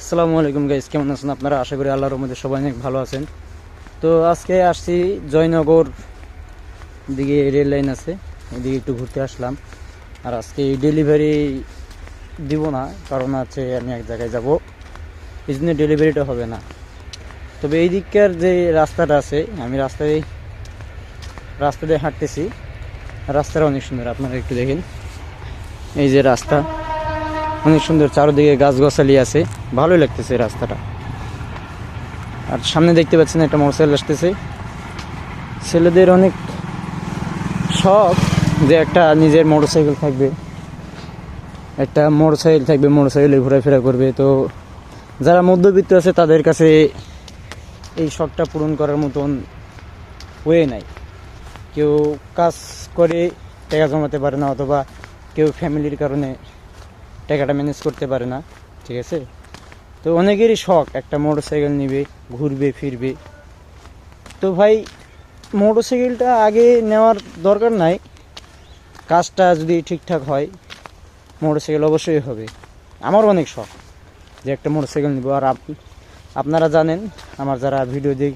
আসসালামু আলাইকুম গাইস কেমন আছেন আপনারা? আশা করি আল্লাহর মধ্যে সবাই অনেক ভালো আছেন। তো আজকে আসছি জয়নগর দিকে, রেল লাইন আছে। এদিকে একটু ঘুরতে আসলাম। আর আজকে ডেলিভারি দিব না, কারণ আছে আমি এক জায়গায় যাব। এই জন্য ডেলিভারিটা হবে না। তবে এই দিককার যে রাস্তাটা আছে, আমি রাস্তায়, রাস্তা দিয়ে হাঁটতেছি। রাস্তাটা অনেক সুন্দর, আপনারা একটু দেখেন। এই যে রাস্তা। অনেক সুন্দর চারদিকে গাছগাছালি আছে। ভালোই লাগতেছে রাস্তাটা। আর সামনে দেখতে পাচ্ছেন একটা মোটরসাইকেল আসতেছে। ছেলেদের অনেক শখ যে একটা নিজের মোটরসাইকেল থাকবে। একটা মোটরসাইকেল থাকবে, মোটরসাইকেলে ঘোরাফেরা করবে। তো যারা মধ্যবিত্ত আছে, তাদের কাছে এই শখটা পূরণ করার মতন ওয়ে নাই। কেউ কাজ করে, টাকা জমাতে পারে না, অথবা কেউ ফ্যামিলির কারণে টাকাটা ম্যানেজ করতে পারে না, ঠিক আছে? তো অনেকেরই শখ, একটা মোটর সাইকেল নিবে, ঘুরবে, ফিরবে। তো ভাই মোটর সাইকেলটা আগে নেওয়ার দরকার নাই। কাজটা যদি ঠিকঠাক হয় মোটর সাইকেল অবশ্যই হবে। আমারও অনেক শখ যে একটা মোটর সাইকেল নেব। আর আপ- আপনারা জানেন, আমার যারা ভিডিও দেখ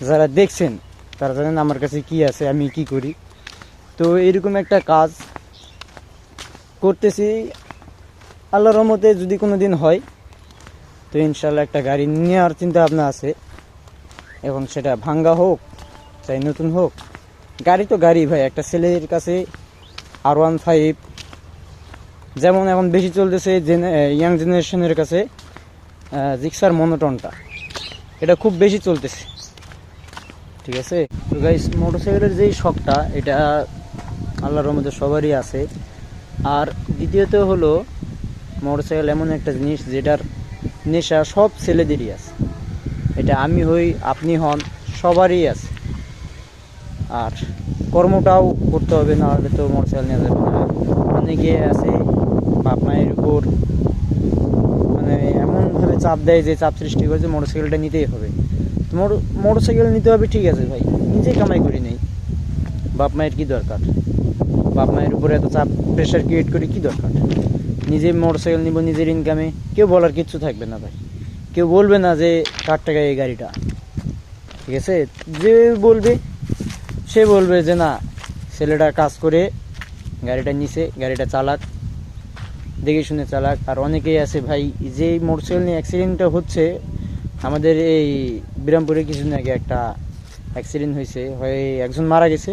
যারা দেখছেন, তারা জানেন আমার কাছে কি আছে, আমি কি করি। তো এরকম একটা কাজ করতেছি। আল্লাহর রহমতে যদি কোনো দিন হয়, তো ইনশাল্লাহ একটা গাড়ি নেওয়ার চিন্তা ভাবনা আছে। এবং সেটা ভাঙ্গা হোক, চাই নতুন হোক, গাড়ি তো গাড়ি ভাই, একটা ছেলের কাছে আর ওয়ান ফাইভ যেমন এখন বেশি চলতেছে ইয়াং জেনারেশনের কাছে জিক্সার মনোটনটা এটা খুব বেশি চলতেছে। ঠিক আছে? তো গাইস মোটরসাইকেলের যেই শখটা, এটা আল্লাহর রহমতে সবারই আছে। আর দ্বিতীয়ত হলো মোটরসাইকেল এমন একটা জিনিস যেটার নেশা সব ছেলেদেরই আছে। এটা আমি হই, আপনি হন, সবারই আছে। আর কর্মটাও করতে হবে না হলে তো মোটরসাইকেল নেওয়া যাবে না। অনেকে আছে, বাপ মায়ের উপর মানে এমনভাবে চাপ দেয় যে চাপ সৃষ্টি করে যে মোটরসাইকেলটা নিতেই হবে। মোটরসাইকেল নিতে হবে, ঠিক আছে ভাই, নিজে কামাই করি নেই। বাপ মায়ের কী দরকার? বাপ মায়ের উপরে এত চাপ প্রেশার ক্রিয়েট করে কি দরকার? নিজে মোটরসাইকেল নিব, নিজের ইনকামে কেউ বলার কিচ্ছু থাকবে না ভাই। কেউ বলবে না যে, কার টাকায় এই গাড়িটা? ঠিক আছে? যে বলবে, সে বলবে যে, না, ছেলেটা কাজ করে, গাড়িটা নিছে, গাড়িটা চালাক, দেখে শুনে চালাক। আর অনেকেই আছে ভাই, যে মোটরসাইকেল নিয়ে অ্যাক্সিডেন্টটা হচ্ছে, আমাদের এই বিরামপুরে কিছুদিন আগে একটা অ্যাক্সিডেন্ট হয়েছে। হয় একজন মারা গেছে,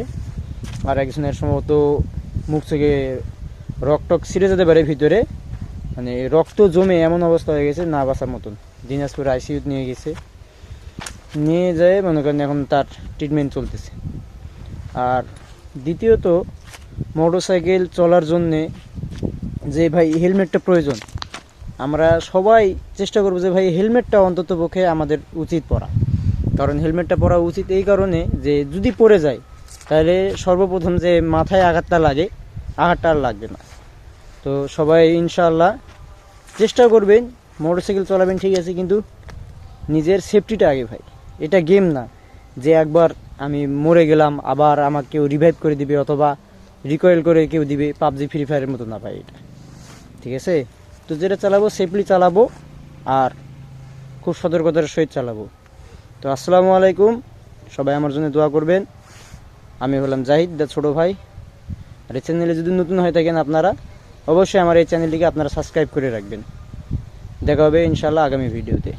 আর একজনের সম্ভবত মুখ থেকে রক্টক ছিঁড়ে যেতে পারে ভিতরে। মানে রক্ত জমে এমন অবস্থা হয়ে গেছে, না বাঁচার মতন। দিনাজপুর আইসিইউ নিয়ে গেছে। নিয়ে যায়, মনে করেন এখন তার ট্রিটমেন্ট চলতেছে। আর দ্বিতীয়ত মোটরসাইকেল চলার জন্যে যে ভাই হেলমেটটা প্রয়োজন, আমরা সবাই চেষ্টা করব যে ভাই হেলমেটটা অন্তত পক্ষে আমাদের উচিত পরা। কারণ হেলমেটটা পরা উচিত এই কারণে যে যদি পড়ে যায়, তাহলে সর্বপ্রথম যে মাথায় আঘাতটা লাগে আঘাতটা আর লাগবে না। তো সবাই ইনশাআল্লাহ চেষ্টা করবেন, মোটরসাইকেল চালাবেন, ঠিক আছে, কিন্তু নিজের সেফটিটা আগে ভাই। এটা গেম না যে একবার আমি মরে গেলাম, আবার আমাকে কেউ রিভাইভ করে দিবে অথবা রিকয়েল করে কেউ দিবে, পাবজি ফ্রি ফায়ারের মতো না ভাই এটা। ঠিক আছে? তো যেটা চালাবো সেফলি চালাবো আর খুব সতর্কতার সহিত চালাবো। তো আসসালামু আলাইকুম, সবাই আমার জন্য দোয়া করবেন। আমি হলাম জাহিদ, দা ছোটো ভাই। আর এই চ্যানেলে যদি নতুন হয়ে থাকেন আপনারা, অবশ্যই আমার এই চ্যানেলটিকে আপনারা সাবস্ক্রাইব করে রাখবেন। দেখা হবে ইনশাল্লাহ আগামী ভিডিওতে